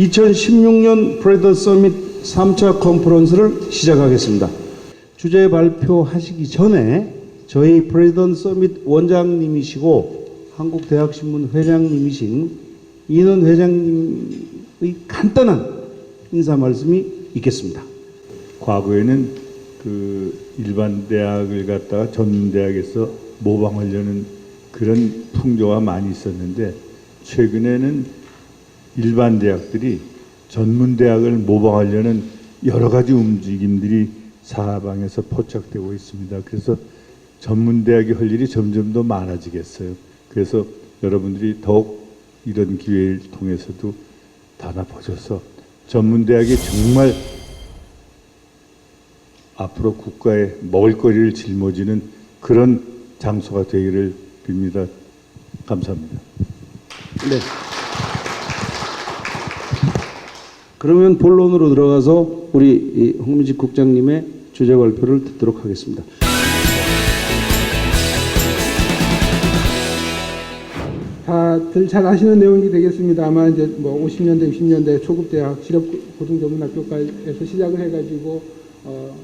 2016년 프레더 서밋 3차 컨퍼런스를 시작하겠습니다. 주제 발표하시기 전에 저희 프레던 서밋 원장님이시고 한국대학신문 회장님이신 이는 회장님의 간단한 인사 말씀이 있겠습니다. 과거에는 그 일반 대학을 갔다가 전문 대학에서 모방하려는 그런 풍조가 많이 있었는데 최근에는 일반 대학들이 전문 대학을 모방하려는 여러 가지 움직임들이 사방에서 포착되고 있습니다. 그래서 전문 대학이 할 일이 점점 더 많아지겠어요. 그래서 여러분들이 더욱 이런 기회를 통해서도 단합하셔서 전문 대학이 정말 앞으로 국가의 먹을거리를 짊어지는 그런 장소가 되기를 빕니다. 감사합니다. 네. 그러면 본론으로 들어가서 우리 이 홍민식 국장님의 주제 발표를 듣도록 하겠습니다. 다들 잘 아시는 내용이 되겠습니다. 아마 이제 뭐 50년대, 60년대 초급 대학 실업 고등 전문학교과에서 시작을 해가지고 어,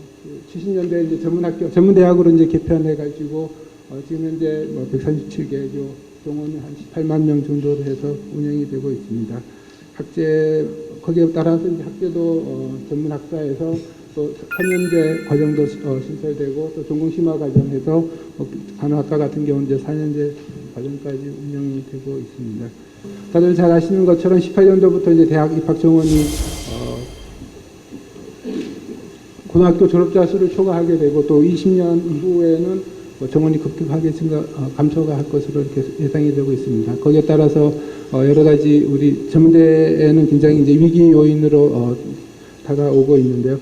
70년대 이제 전문학교 전문 대학으로 이제 개편해가지고 어, 지금 현재 뭐 137개조 동원은 한 18만 명 정도로 해서 운영이 되고 있습니다. 학제 거기에 따라서 이제 학제도 어, 전문학사에서 또 3년제 과정도 어, 신설되고 또 전공심화 과정에서 어, 간호학과 같은 경우는 이제 4년제 과정까지 운영이 되고 있습니다. 다들 잘 아시는 것처럼 18년도부터 이제 대학 입학 정원이 어, 고등학교 졸업자 수를 초과하게 되고 또 20년 이후에는 뭐 정원이 급격하게 증가 어, 감소가 할 것으로 이렇게 예상이 되고 있습니다. 거기에 따라서 어, 여러 가지 우리 전문대에는 굉장히 이제 위기 요인으로 어, 다가오고 있는데요.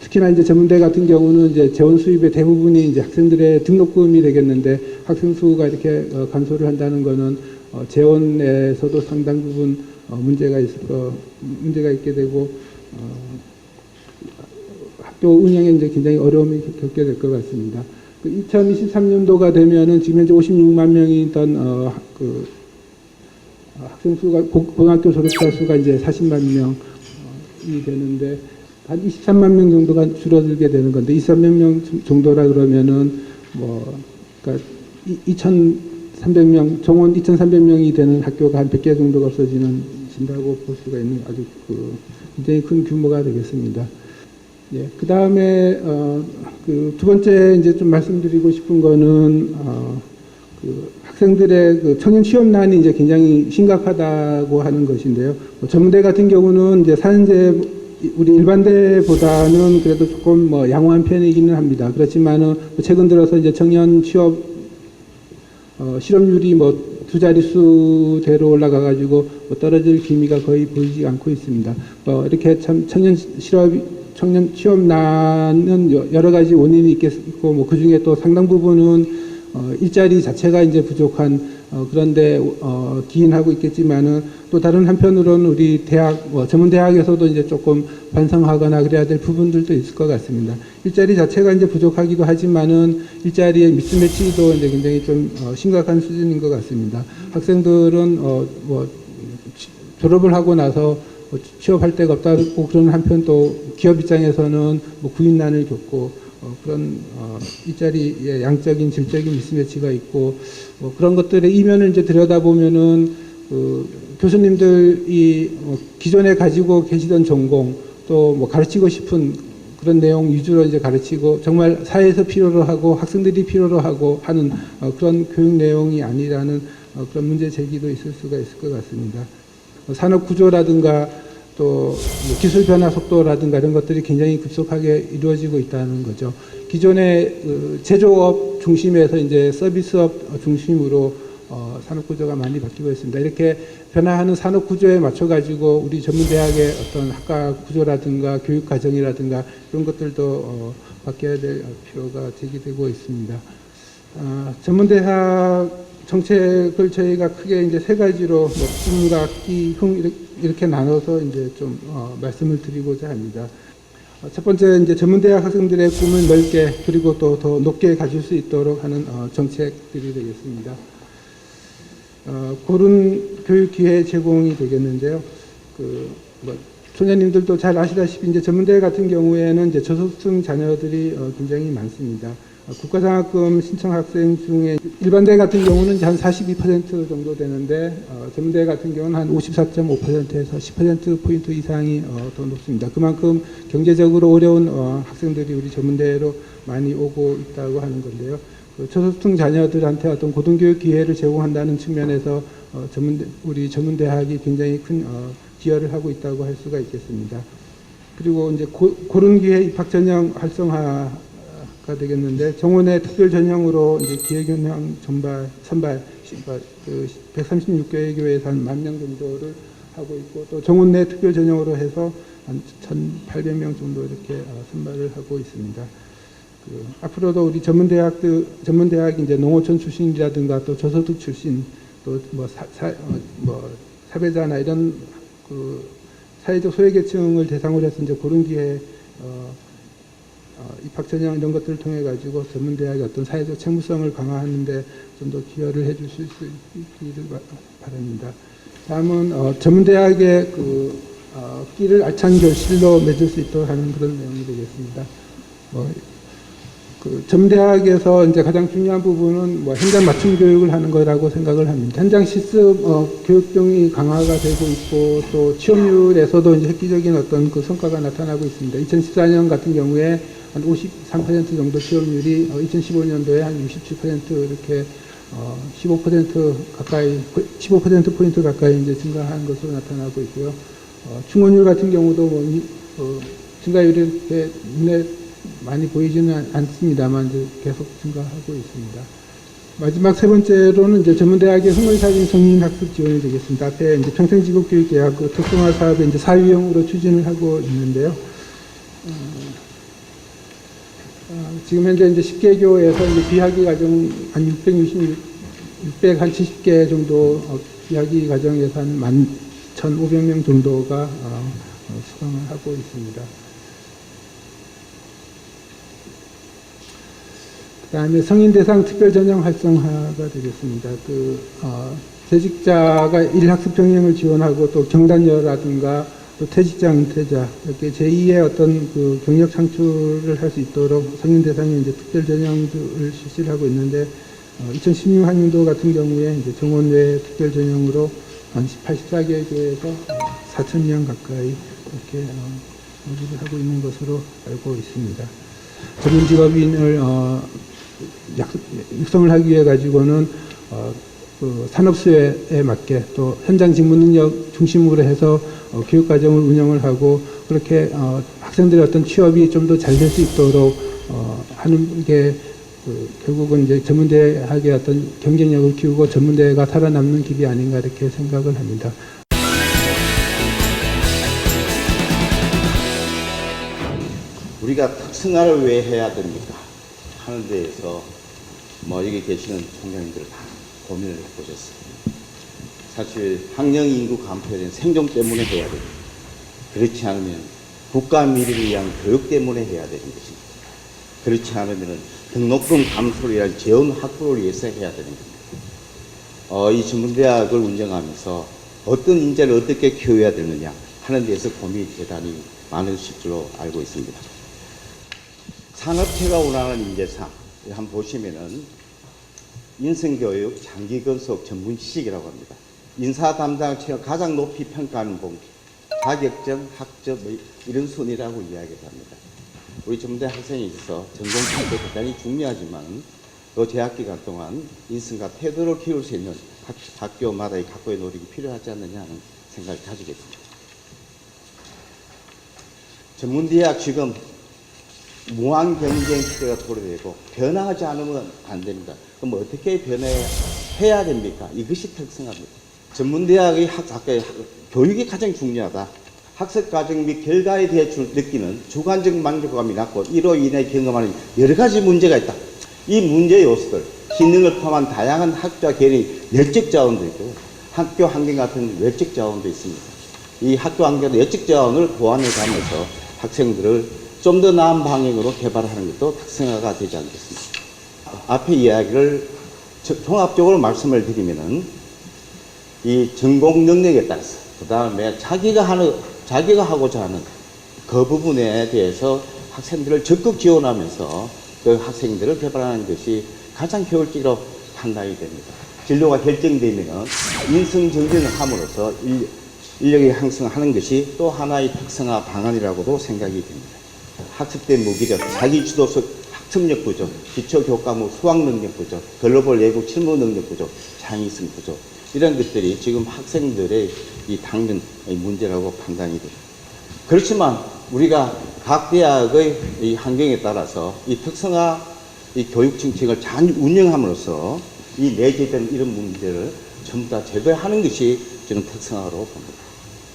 특히나 이제 전문대 같은 경우는 이제 재원 수입의 대부분이 이제 학생들의 등록금이 되겠는데 학생 수가 이렇게 어, 감소를 한다는 것은 어, 재원에서도 상당 부분 어, 문제가 있을 거 문제가 있게 되고 어, 학교 운영에 이제 굉장히 어려움이 겪게 될 것 같습니다. 그 2023년도가 되면은 지금 현재 56만 명이던 어, 그 학생 수가 고- 고등학교 졸업자 수가 이제 40만 명이 되는데 한 23만 명 정도가 줄어들게 되는 건데 23만 명 정도라 그러면은 뭐 그러니까 2,300명 정원 2,300명이 되는 학교가 한 100개 정도가 없어지는 진다고 볼 수가 있는 아주 그 굉장히 큰 규모가 되겠습니다. 예, 그 다음에 어, 그 두 번째 이제 좀 말씀드리고 싶은 거는 어, 그 학생들의 그 청년 취업난이 이제 굉장히 심각하다고 하는 것인데요. 뭐 전문대 같은 경우는 이제 사연제 우리 일반대보다는 그래도 조금 뭐 양호한 편이기는 합니다. 그렇지만은 뭐 최근 들어서 이제 청년 취업 어, 실업률이 뭐 두 자릿수대로 올라가가지고 뭐 떨어질 기미가 거의 보이지 않고 있습니다. 어, 이렇게 참 청년 실업 청년 취업난은 여- 여러 가지 원인이 있겠고 뭐 그중에 또 상당 부분은 어, 일자리 자체가 이제 부족한 어, 그런데 어, 기인하고 있겠지만은 또 다른 한편으로는 우리 대학 뭐 전문 대학에서도 이제 조금 반성하거나 그래야 될 부분들도 있을 것 같습니다. 일자리 자체가 이제 부족하기도 하지만은 일자리의 미스매치도 이제 굉장히 좀 어, 심각한 수준인 것 같습니다. 학생들은 어, 뭐 치- 졸업을 하고 나서 뭐 취업할 데가 없다고 그러는 한편 또 기업 입장에서는 뭐 구인난을 겪고 어, 그런 어, 일자리의 양적인 질적인 미스매치가 있고 뭐 그런 것들의 이면을 이제 들여다보면은 그 교수님들이 어, 기존에 가지고 계시던 전공 또 뭐 가르치고 싶은 그런 내용 위주로 이제 가르치고 정말 사회에서 필요로 하고 학생들이 필요로 하고 하는 어, 그런 교육 내용이 아니라는 어, 그런 문제 제기도 있을 수가 있을 것 같습니다. 어, 산업 구조라든가 또뭐 기술 변화 속도라든가 이런 것들이 굉장히 급속하게 이루어지고 있다는 거죠. 기존의 그 제조업 중심에서 이제 서비스업 중심으로 어, 산업 구조가 많이 바뀌고 있습니다. 이렇게 변화하는 산업 구조에 맞춰 가지고 우리 전문 대학의 어떤 학과 구조라든가 교육 과정이라든가 이런 것들도 어, 바뀌어야 될 필요가 제기되고 있습니다. 아, 전문 대학 정책을 저희가 크게 이제 세 가지로 뭐 꿈각기, 흥 이렇게- 나눠서 이제 좀 어, 말씀을 드리고자 합니다. 어, 첫 번째 이제 전문대학 학생들의 꿈을 넓게 그리고 또 더 높게 가질 수 있도록 하는 어, 정책들이 되겠습니다. 어, 고른 교육 기회 제공이 되겠는데요. 그 뭐 소녀님들도 잘 아시다시피 이제 전문대 같은 경우에는 이제 저소득층 자녀들이 어, 굉장히 많습니다. 어, 국가장학금 신청 학생 중에 일반대 같은 경우는 한 42% 정도 되는데 어, 전문대 같은 경우는 한 54.5%에서 10% 포인트 이상이 어, 더 높습니다. 그만큼 경제적으로 어려운 어, 학생들이 우리 전문대로 많이 오고 있다고 하는 건데요. 그 저소득층 자녀들한테 어떤 고등교육 기회를 제공한다는 측면에서 어, 전문대, 우리 전문대학이 굉장히 큰 어, 기여를 하고 있다고 할 수가 있겠습니다. 그리고 이제 고, 고른 기회 입학 전형 활성화 가 되겠는데 정원의 특별 전형으로 이제 기획연령 전발 선발 그 136개 교회에서 한 만 명 정도를 하고 있고 또 정원 내 특별 전형으로 해서 한 1,800명 정도 이렇게 어, 선발을 하고 있습니다. 그 앞으로도 우리 전문 대학들 전문 대학 이제 농어촌 출신이라든가 또 저소득 출신 또뭐 사, 어, 뭐 사배자나 이런 그 사회적 소외계층을 대상으로 해서 이제 그런 기회 어, 어, 입학 전형 이런 것들을 통해 가지고 전문대학의 어떤 사회적 책무성을 강화하는데 좀 더 기여를 해주실 수 있기를 바- 바랍니다. 다음은 어, 전문대학의 그 어, 끼를 알찬 결실로 맺을 수 있도록 하는 그런 내용이 되겠습니다. 뭐, 그 전대학에서 이제 가장 중요한 부분은 뭐 현장 맞춤 교육을 하는 거라고 생각을 합니다. 현장 실습 어, 교육 등이 강화가 되고 있고 또 취업률에서도 이제 획기적인 어떤 그 성과가 나타나고 있습니다. 2014년 같은 경우에 한 53% 정도 취업률이 어, 2015년도에 한 67% 이렇게 어, 15% 가까이 15% 포인트 가까이 이제 증가한 것으로 나타나고 있고요. 어, 충원율 같은 경우도 뭐 이- 어, 증가율이 이렇게 눈에 많이 보이지는 않- 않습니다만 이제 계속 증가하고 있습니다. 마지막 세 번째로는 이제 전문대학의 흥물사진 성인 학습 지원이 되겠습니다. 앞에 이제 평생직업교육계약 그 특성화 사업에 이제 사위형으로 추진을 하고 있는데요. 어, 어, 지금 현재 이제 10개교에서 이제 비학기 과정 한 666, 670개 정도 어, 비학기 과정에서 한 11,500명 정도가 어, 어, 수강을 하고 있습니다. 그 다음에 성인 대상 특별 전형 활성화가 되겠습니다. 그 어, 재직자가 일학습 병행을 지원하고 또 경단녀라든가 또 퇴직자 은퇴자 이렇게 제2의 어떤 그 경력 창출을 할 수 있도록 성인 대상의 이제 특별 전형들을 실시를 하고 있는데 어, 2016학년도 같은 경우에 이제 정원 외 특별 전형으로 한 84개 교회에서 4천 명 가까이 이렇게 어, 모집을 하고 있는 것으로 알고 있습니다. 전문 직업인을 어, 약- 육성을 하기 위해 가지고는 어, 그 산업 수요에 맞게 또 현장 직무 능력 중심으로 해서 어, 교육 과정을 운영을 하고 그렇게 어, 학생들의 어떤 취업이 좀 더 잘 될 수 있도록 어, 하는 게 그, 결국은 이제 전문대학의 어떤 경쟁력을 키우고 전문대가 살아남는 길이 아닌가 이렇게 생각을 합니다. 우리가 특성화를 왜 해야 됩니까? 하는 데에서 뭐 여기 계시는 총장님들 다 고민을 해보셨습니다. 사실 학령 인구 감소에 생존 때문에 해야 됩니다. 그렇지 않으면 국가 미래를 위한 교육 때문에 해야 되는 것입니다. 그렇지 않으면 등록금 감소를 위한 재원 확보를 위해서 해야 되는 겁니다. 어, 이 전문대학을 운영하면서 어떤 인재를 어떻게 키워야 되느냐 하는 데서 고민이 대단히 많으실 줄로 알고 있습니다. 산업체가 원하는 인재상 한번 보시면은 인성교육, 장기건속, 전문지식이라고 합니다. 인사 담당 체가 가장 높이 평가하는 봉 자격증, 학점 뭐 이런 순위라고 이야기를 합니다. 우리 전문대 학생에 있어서 전공평도 대단히 중요하지만 또 재학 기간 동안 인성과 태도를 키울 수 있는 학, 학교마다의 각고의 노력이 필요하지 않느냐 하는 생각을 가지게 됩니다. 전문대학 지금 무한 경쟁 시대가 도래되고 변화하지 않으면 안 됩니다. 그럼 어떻게 변해야 됩니까? 이것이 특성합니다. 전문대학의 학, 학- 교육이 가장 중요하다. 학습 과정 및 결과에 대해 줄- 느끼는 주관적 만족감이 낮고 이로 인해 경험하는 여러 가지 문제가 있다. 이 문제 요소들, 기능을 포함한 다양한 학자 개인의 내적 자원도 있고 학교 환경 같은 외적 자원도 있습니다. 이 학교 환경의 내적 자원을 보완해 가면서 학생들을 좀 더 나은 방향으로 개발하는 것도 특성화가 되지 않겠습니까? 앞에 이야기를 저- 종합적으로 말씀을 드리면은 이 전공 능력에 따라서 그 다음에 자기가 하는, 자기가 하고자 하는 그 부분에 대해서 학생들을 적극 지원하면서 그 학생들을 개발하는 것이 가장 효율적이라고 판단이 됩니다. 진로가 결정되면 인성 정진을 함으로써 인- 인력이 향상하는 것이 또 하나의 특성화 방안이라고도 생각이 됩니다. 학습된 무기력, 자기 주도적 학습력 부족, 기초 교과목 수학 능력 부족, 글로벌 외국 실무 능력 부족, 창의성 부족 이런 것들이 지금 학생들의 이 당면 문제라고 판단이 됩니다. 그렇지만 우리가 각 대학의 이 환경에 따라서 이 특성화 이 교육 정책을 잘 운영함으로써 이 내재된 이런 문제를 전부 다 제거하는 것이 저는 특성화로 봅니다.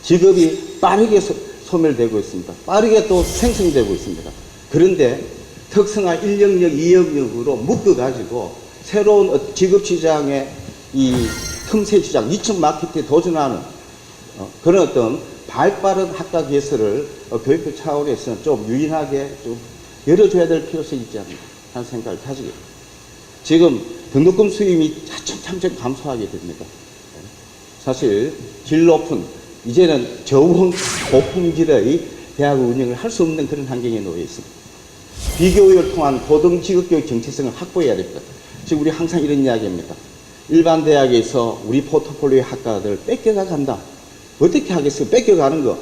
직업이 빠르게 소, 소멸되고 있습니다. 빠르게 또 생성되고 있습니다. 그런데 특성화 1영역, 2영역으로 묶어가지고 새로운 어- 직업 시장의 이 틈새 시장, 2층 마케트에 도전하는 어, 그런 어떤 발빠른 학과 개설을 어, 교육부 차원에서는 좀 유인하게 좀 열어줘야 될 필요성이 있지 않나 하는 생각을 가지게. 지금 등록금 수임이 차츰차츰 감소하게 됩니다. 사실 질 높은 이제는 저온 고품질의 대학을 운영을 할 수 없는 그런 환경에 놓여 있습니다. 비교육을 통한 고등 직업교육 정체성을 확보해야 됩니다. 지금 우리 항상 이런 이야기입니다. 일반 대학에서 우리 포트폴리오 학과들 뺏겨가 간다. 어떻게 하겠어요? 뺏겨가는 거.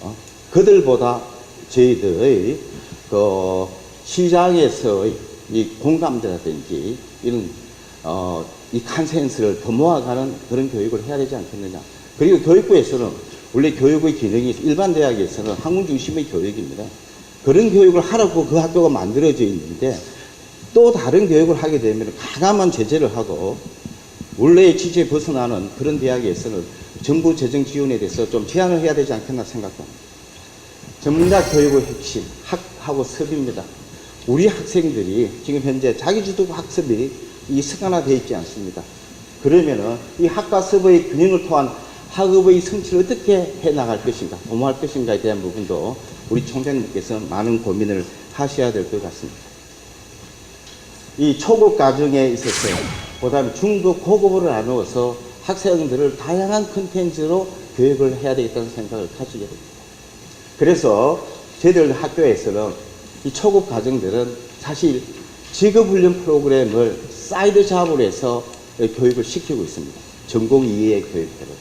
어? 그들보다 저희들의 그 시장에서의 이 공감대라든지 이런 어, 이 컨센서를 더 모아가는 그런 교육을 해야 되지 않겠느냐. 그리고 교육부에서는 원래 교육의 기능이 일반 대학에서는 학문 중심의 교육입니다. 그런 교육을 하라고 그 학교가 만들어져 있는데 또 다른 교육을 하게 되면 가감한 제재를 하고 원래의 취지에 벗어나는 그런 대학에서는 정부 재정 지원에 대해서 좀 제한을 해야 되지 않겠나 생각합니다. 전문대학 교육의 핵심, 학하고 습입니다. 우리 학생들이 지금 현재 자기주도 학습이 이 습관화되어 있지 않습니다. 그러면은 이 학과 습의 균형을 통한 학업의 성취를 어떻게 해 나갈 것인가, 도모할 것인가에 대한 부분도 우리 총장님께서 많은 고민을 하셔야 될 것 같습니다. 이 초급 과정에 있어서 그다음에 중급 고급으로 나누어서 학생들을 다양한 컨텐츠로 교육을 해야 되겠다는 생각을 가지게 됩니다. 그래서 저희들 학교에서는 이 초급 과정들은 사실 직업훈련 프로그램을 사이드 잡으로 해서 교육을 시키고 있습니다. 전공 이외의 교육들을.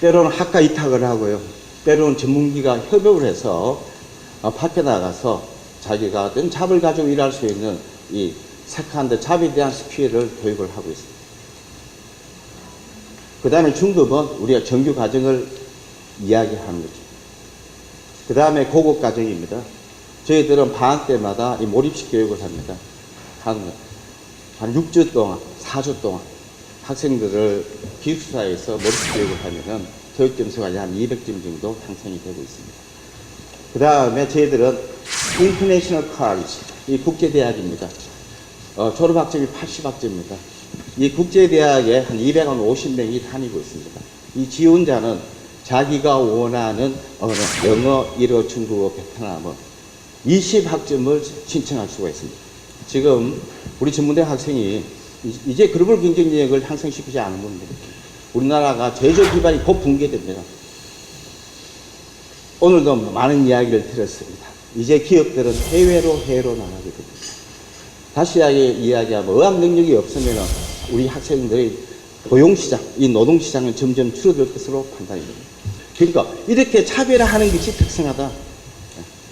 때로는 학과 이탁을 하고요. 때로는 전문기가 협업을 해서 어, 밖에 나가서 자기가 어떤 잡을 가지고 일할 수 있는 이 세컨드 잡에 대한 스킬을 교육을 하고 있습니다. 그 다음에 중급은 우리가 정규 과정을 이야기하는 거죠. 그 다음에 고급 과정입니다. 저희들은 방학 때마다 이 몰입식 교육을 합니다. 한, 한 6주 동안, 4주 동안 학생들을 기숙사에서 몰입식 교육을 하면은 교육 점수가 한 200점 정도 형성이 되고 있습니다. 그 다음에 저희들은 인터내셔널 카리지, 이 국제대학입니다. 어, 졸업학점이 80학점입니다. 이 국제대학에 한 250명이 다니고 있습니다. 이 지원자는 자기가 원하는 언어, 영어, 일어, 중국어, 베트남어 20학점을 신청할 수가 있습니다. 지금 우리 전문대 학생이 이- 이제 글로벌 경쟁력을 향상시키지 않으면 우리나라가 제조 기반이 곧 붕괴됩니다. 오늘도 많은 이야기를 들었습니다. 이제 기업들은 해외로 해외로 나가게 됩니다. 다시 이야기- 이야기하면 어학 능력이 없으면 우리 학생들의 고용시장, 이 노동시장은 점점 줄어들 것으로 판단이 됩니다. 그러니까 이렇게 차별화하는 것이 특성하다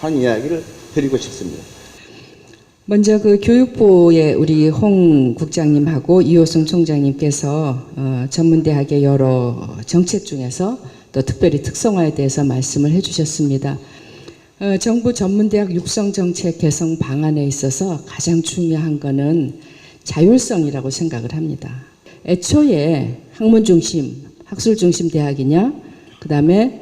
하는 이야기를 드리고 싶습니다. 먼저 그 교육부의 우리 홍 국장님하고 이호승 총장님께서 어, 전문대학의 여러 정책 중에서 또 특별히 특성화에 대해서 말씀을 해주셨습니다. 어, 정부 전문대학 육성 정책 개선 방안에 있어서 가장 중요한 것은 자율성이라고 생각을 합니다. 애초에 학문 중심, 학술 중심 대학이냐, 그 다음에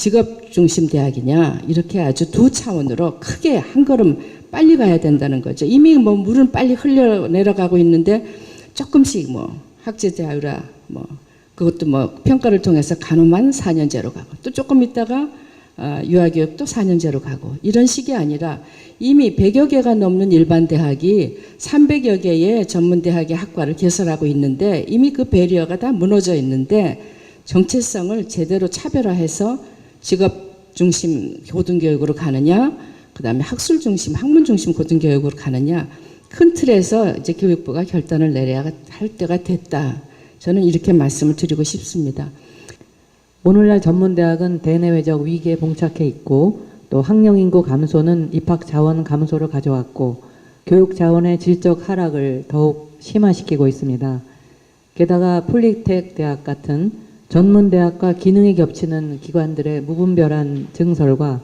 직업 중심 대학이냐 이렇게 아주 두 차원으로 크게 한 걸음 빨리 가야 된다는 거죠. 이미 뭐 물은 빨리 흘러 내려가고 있는데 조금씩 뭐 학제 자율화 뭐 그것도 뭐 평가를 통해서 간호만 4년제로 가고 또 조금 있다가 아, 유아교육도 4년제로 가고 이런 식이 아니라 이미 100여 개가 넘는 일반 대학이 300여 개의 전문 대학의 학과를 개설하고 있는데 이미 그 배리어가 다 무너져 있는데 정체성을 제대로 차별화해서 직업 중심 고등교육으로 가느냐, 그 다음에 학술 중심, 학문 중심 고등교육으로 가느냐, 큰 틀에서 이제 교육부가 결단을 내려야 할 때가 됐다. 저는 이렇게 말씀을 드리고 싶습니다. 오늘날 전문대학은 대내외적 위기에 봉착해 있고 또 학령 인구 감소는 입학 자원 감소를 가져왔고 교육 자원의 질적 하락을 더욱 심화시키고 있습니다. 게다가 폴리텍 대학 같은 전문 대학과 기능이 겹치는 기관들의 무분별한 증설과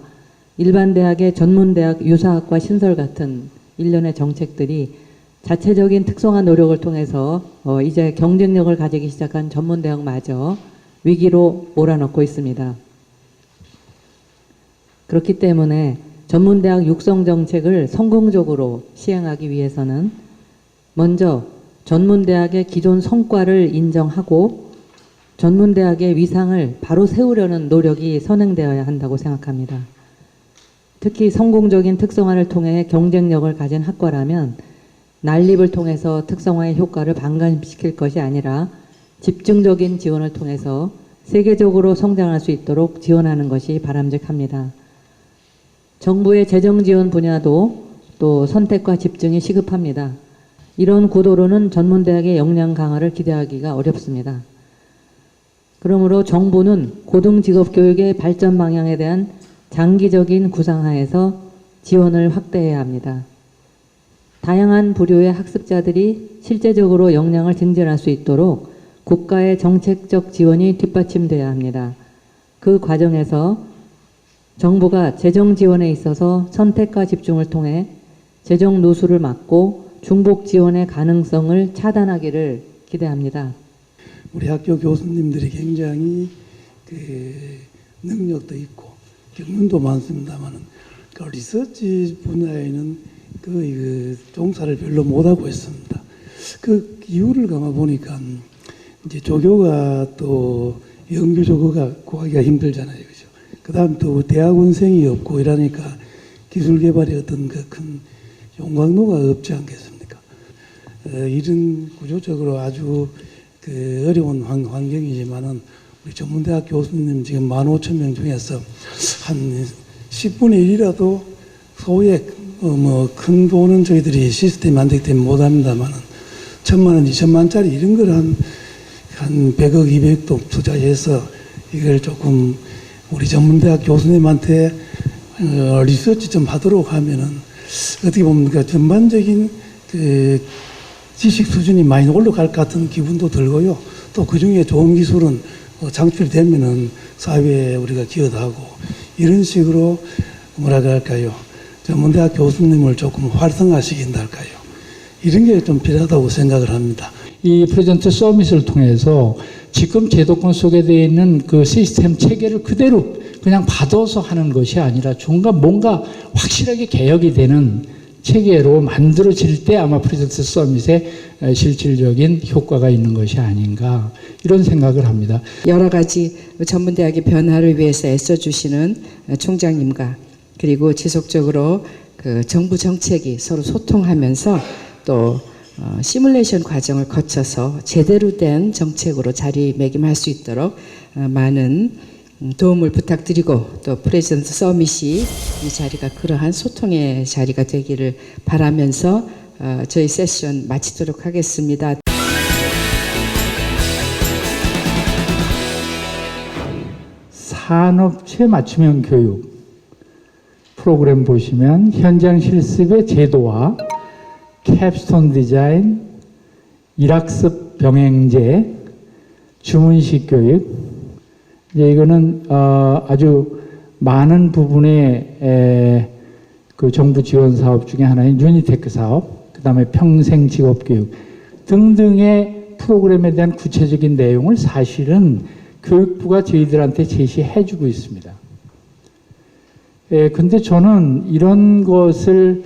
일반 대학의 전문 대학 유사학과 신설 같은 일련의 정책들이 자체적인 특성화 노력을 통해서 어, 이제 경쟁력을 가지기 시작한 전문 대학마저 위기로 몰아넣고 있습니다. 그렇기 때문에 전문대학 육성 정책을 성공적으로 시행하기 위해서는 먼저 전문대학의 기존 성과를 인정하고 전문대학의 위상을 바로 세우려는 노력이 선행되어야 한다고 생각합니다. 특히 성공적인 특성화를 통해 경쟁력을 가진 학과라면 난립을 통해서 특성화의 효과를 반감시킬 것이 아니라 집중적인 지원을 통해서 세계적으로 성장할 수 있도록 지원하는 것이 바람직합니다. 정부의 재정 지원 분야도 또 선택과 집중이 시급합니다. 이런 구도로는 전문대학의 역량 강화를 기대하기가 어렵습니다. 그러므로 정부는 고등직업교육의 발전 방향에 대한 장기적인 구상하에서 지원을 확대해야 합니다. 다양한 부류의 학습자들이 실제적으로 역량을 증진할 수 있도록 국가의 정책적 지원이 뒷받침돼야 합니다. 그 과정에서 정부가 재정 지원에 있어서 선택과 집중을 통해 재정 누수를 막고 중복 지원의 가능성을 차단하기를 기대합니다. 우리 학교 교수님들이 굉장히 그 능력도 있고 경륜도 많습니다만은 그 리서치 분야에는 그, 그 종사를 별로 못하고 있습니다. 그 이유를 가만 보니까 이제 조교가 또 연구 조교가 구하기가 힘들잖아요, 그죠? 그다음 또 대학원생이 없고 이러니까 기술 개발의 어떤 그 큰 용광로가 없지 않겠습니까? 어, 이런 구조적으로 아주 그 어려운 환, 환경이지만은 우리 전문대학 교수님 지금 15,000명 중에서 한 10분의 1이라도 소액 어, 뭐큰 돈은 저희들이 시스템 만들기 때문에 못합니다만은 천만 원, 이천만 원짜리 이런 걸 한 한 100억, 200도 투자해서 이걸 조금 우리 전문대학 교수님한테 어, 리서치 좀 하도록 하면은 어떻게 보면 그 전반적인 그 지식 수준이 많이 올라갈 것 같은 기분도 들고요. 또 그 중에 좋은 기술은 어, 창출되면은 사회에 우리가 기여도 하고 이런 식으로 뭐라고 할까요. 전문대학 교수님을 조금 활성화시킨다 할까요. 이런 게 좀 필요하다고 생각을 합니다. 이 프레젠트 서밋을 통해서 지금 제도권 속에 되어 있는 그 시스템 체계를 그대로 그냥 받아서 하는 것이 아니라 중간 뭔가 확실하게 개혁이 되는 체계로 만들어질 때 아마 프레젠트 서밋의 실질적인 효과가 있는 것이 아닌가 이런 생각을 합니다. 여러 가지 전문대학의 변화를 위해서 애써주시는 총장님과 그리고 지속적으로 그 정부 정책이 서로 소통하면서 또 어, 시뮬레이션 과정을 거쳐서 제대로 된 정책으로 자리매김할 수 있도록 어, 많은 음, 도움을 부탁드리고 또 프레젠트 서밋이 이 자리가 그러한 소통의 자리가 되기를 바라면서 어, 저희 세션 마치도록 하겠습니다. 산업체 맞춤형 교육 프로그램 보시면 현장 실습의 제도화, 캡스톤 디자인, 일학습 병행제, 주문식 교육. 이제 이거는 어, 아주 많은 부분의 에, 그 정부 지원 사업 중에 하나인 유니테크 사업, 그 다음에 평생 직업 교육 등등의 프로그램에 대한 구체적인 내용을 사실은 교육부가 저희들한테 제시해주고 있습니다. 예, 근데 저는 이런 것을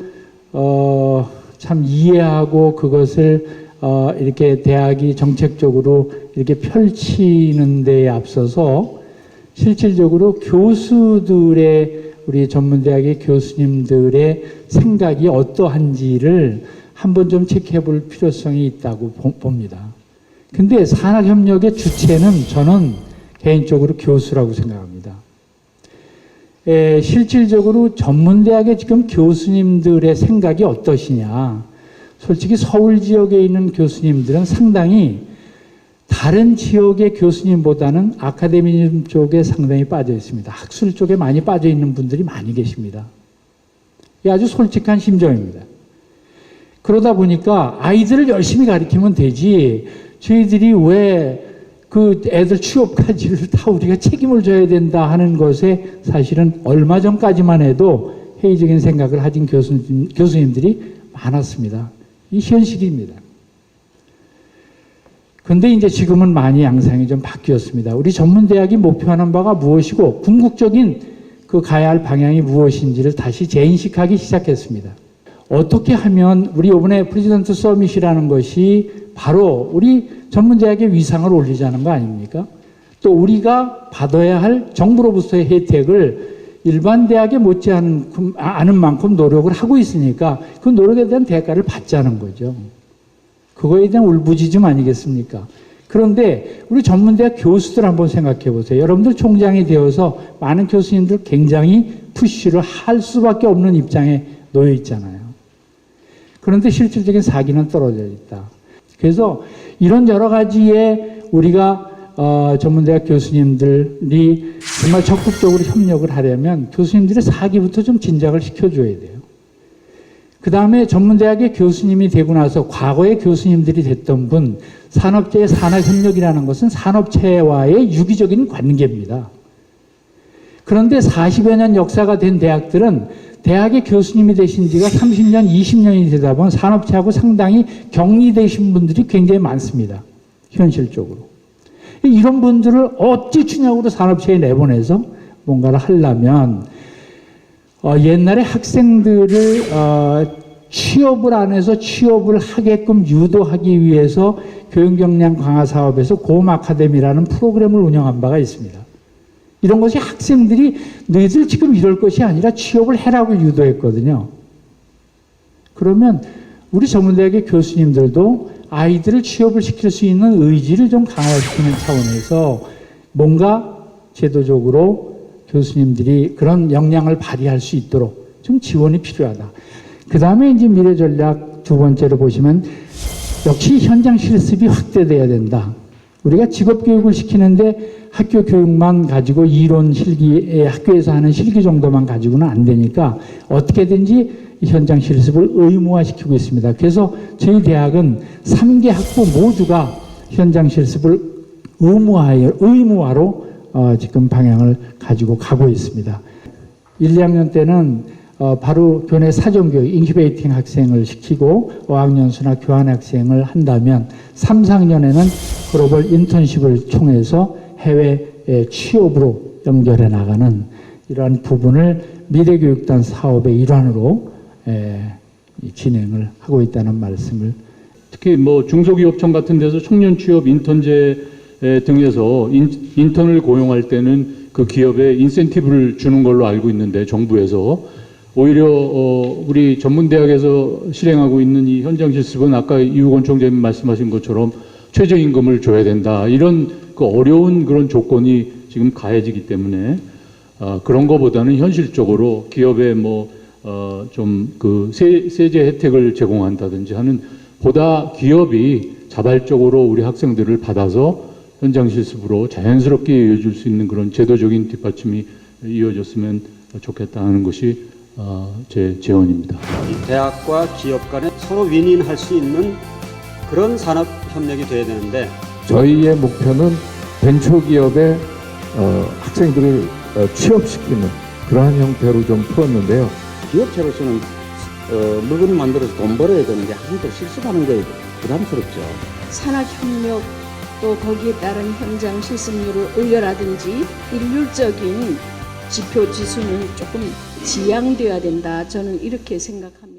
어, 참 이해하고 그것을 어, 이렇게 대학이 정책적으로 이렇게 펼치는 데에 앞서서 실질적으로 교수들의 우리 전문대학의 교수님들의 생각이 어떠한지를 한번 좀 체크해 볼 필요성이 있다고 보- 봅니다. 근데 산학협력의 주체는 저는 개인적으로 교수라고 생각합니다. 에, 실질적으로 전문대학의 지금 교수님들의 생각이 어떠시냐. 솔직히 서울 지역에 있는 교수님들은 상당히 다른 지역의 교수님보다는 아카데미즘 쪽에 상당히 빠져 있습니다. 학술 쪽에 많이 빠져 있는 분들이 많이 계십니다. 아주 솔직한 심정입니다. 그러다 보니까 아이들을 열심히 가르치면 되지. 저희들이 왜 그 애들 취업까지를 다 우리가 책임을 져야 된다 하는 것에 사실은 얼마 전까지만 해도 회의적인 생각을 하신 교수님, 교수님들이 많았습니다. 이 현실입니다. 근데 이제 지금은 많이 양상이 좀 바뀌었습니다. 우리 전문대학이 목표하는 바가 무엇이고 궁극적인 그 가야 할 방향이 무엇인지를 다시 재인식하기 시작했습니다. 어떻게 하면 우리 이번에 프레지던트 서밋이라는 것이 바로 우리 전문대학의 위상을 올리자는 거 아닙니까? 또 우리가 받아야 할 정부로부터의 혜택을 일반 대학에 못지 않은 큼- 아- 않은 만큼 노력을 하고 있으니까 그 노력에 대한 대가를 받자는 거죠. 그거에 대한 울부짖음 아니겠습니까? 그런데 우리 전문대학 교수들 한번 생각해 보세요. 여러분들 총장이 되어서 많은 교수님들 굉장히 푸시를 할 수밖에 없는 입장에 놓여 있잖아요. 그런데 실질적인 사기는 떨어져 있다. 그래서 이런 여러 가지에 우리가 어, 전문대학 교수님들이 정말 적극적으로 협력을 하려면 교수님들의 사기부터 좀 진작을 시켜줘야 돼요. 그 다음에 전문대학의 교수님이 되고 나서 과거의 교수님들이 됐던 분, 산업계의 산학협력이라는 것은 산업체와의 유기적인 관계입니다. 그런데 40여 년 역사가 된 대학들은 대학의 교수님이 되신 지가 30년, 20년이 되다 보면 산업체하고 상당히 격리되신 분들이 굉장히 많습니다. 현실적으로. 이런 분들을 어찌 춘향으로 산업체에 내보내서 뭔가를 하려면 어, 옛날에 학생들을 어, 취업을 안 해서 취업을 하게끔 유도하기 위해서 교육 역량 강화 사업에서 고음 아카데미라는 프로그램을 운영한 바가 있습니다. 이런 것이 학생들이 너희들 지금 이럴 것이 아니라 취업을 해라고 유도했거든요. 그러면 우리 전문대학의 교수님들도 아이들을 취업을 시킬 수 있는 의지를 좀 강화시키는 차원에서 뭔가 제도적으로 교수님들이 그런 역량을 발휘할 수 있도록 좀 지원이 필요하다. 그 다음에 이제 미래 전략 두 번째로 보시면 역시 현장 실습이 확대돼야 된다. 우리가 직업 교육을 시키는데 학교 교육만 가지고 이론 실기에 학교에서 하는 실기 정도만 가지고는 안 되니까 어떻게든지 이 현장 실습을 의무화시키고 있습니다. 그래서 저희 대학은 3개 학부 모두가 현장 실습을 의무화에 의무화로 어, 지금 방향을 가지고 가고 있습니다. 1, 2학년 때는 어, 바로 교내 사정교육, 인큐베이팅 학생을 시키고 어학연수나 교환 학생을 한다면 3, 4학년에는 글로벌 인턴십을 통해서 해외 취업으로 연결해 나가는 이러한 부분을 미래교육단 사업의 일환으로 에, 이 진행을 하고 있다는 말씀을 특히 뭐 중소기업청 같은 데서 청년 취업 인턴제 에, 등에서 인, 인턴을 고용할 때는 그 기업에 인센티브를 주는 걸로 알고 있는데 정부에서. 오히려 어, 우리 전문대학에서 실행하고 있는 이 현장 실습은 아까 이우건 총장님 말씀하신 것처럼 최저임금을 줘야 된다. 이런 그 어려운 그런 조건이 지금 가해지기 때문에 아, 그런 거보다는 현실적으로 기업에 뭐좀그 세제 혜택을 제공한다든지 하는 보다 기업이 자발적으로 우리 학생들을 받아서 현장 실습으로 자연스럽게 이어질 수 있는 그런 제도적인 뒷받침이 이어졌으면 좋겠다는 것이 어, 제 제언입니다. 이 대학과 기업 간에 서로 윈윈할 수 있는 그런 산업 협력이 돼야 되는데 저희의 목표는 벤처 기업에 어, 학생들을 어, 취업시키는 그러한 형태로 좀 풀었는데요. 기업체로서는 어, 물건을 만들어서 돈 벌어야 되는데 한들 실습하는 거에 부담스럽죠. 산학협력 또 거기에 따른 현장 실습률을 올려라든지 일률적인 지표 지수는 조금 지양돼야 된다. 저는 이렇게 생각합니다.